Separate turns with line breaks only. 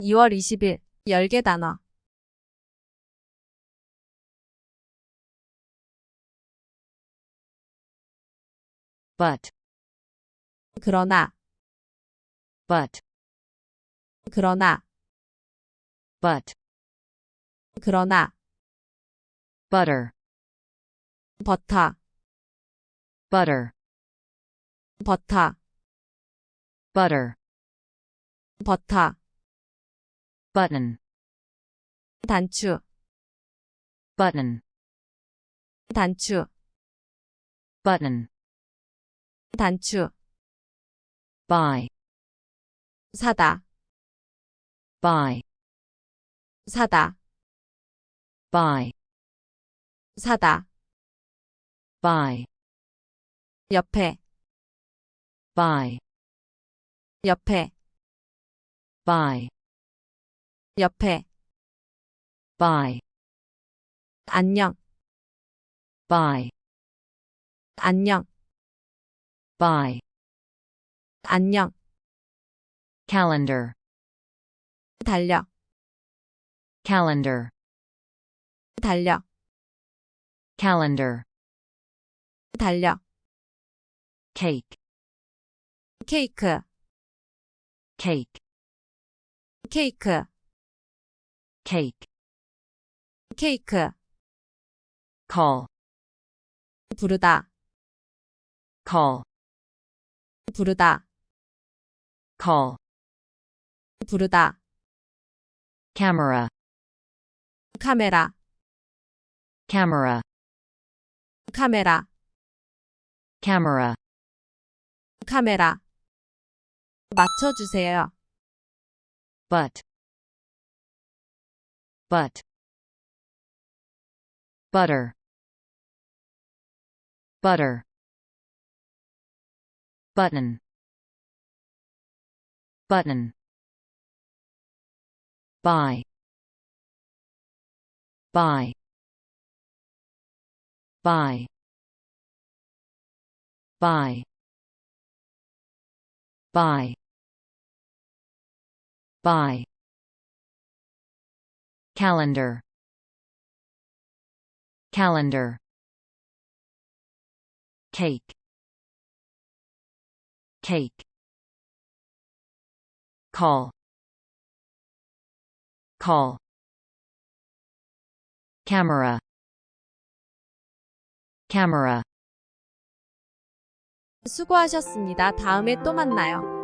2월 20일 열개 단어
but,
그러나
but,
그러나
but,
그러나
butter,
버터
butter,
버터
butter,
버터
button,
단추
button,
단추
button,
단추
buy,
사다
buy,
사다
buy,
사다
buy,
옆에
buy,
옆에
buy,
옆에
buy,
안녕
buy,
안녕
buy,
안녕
calendar,
달려
calendar,
달려
calendar,
달려
cake,
케이크
cake,
케이크
cake,
케이크
call,
부르다
call,
부르다
call,
부르다
camera,
카메라
camera,
카메라
camera,
카메라 맞춰 주세요
but, but, butter, butter, button, button, buy, buy, buy, buy, buy, buy, calendar, calendar, cake, cake, call, call, camera, camera.
수고하셨습니다. 다음에 또 만나요.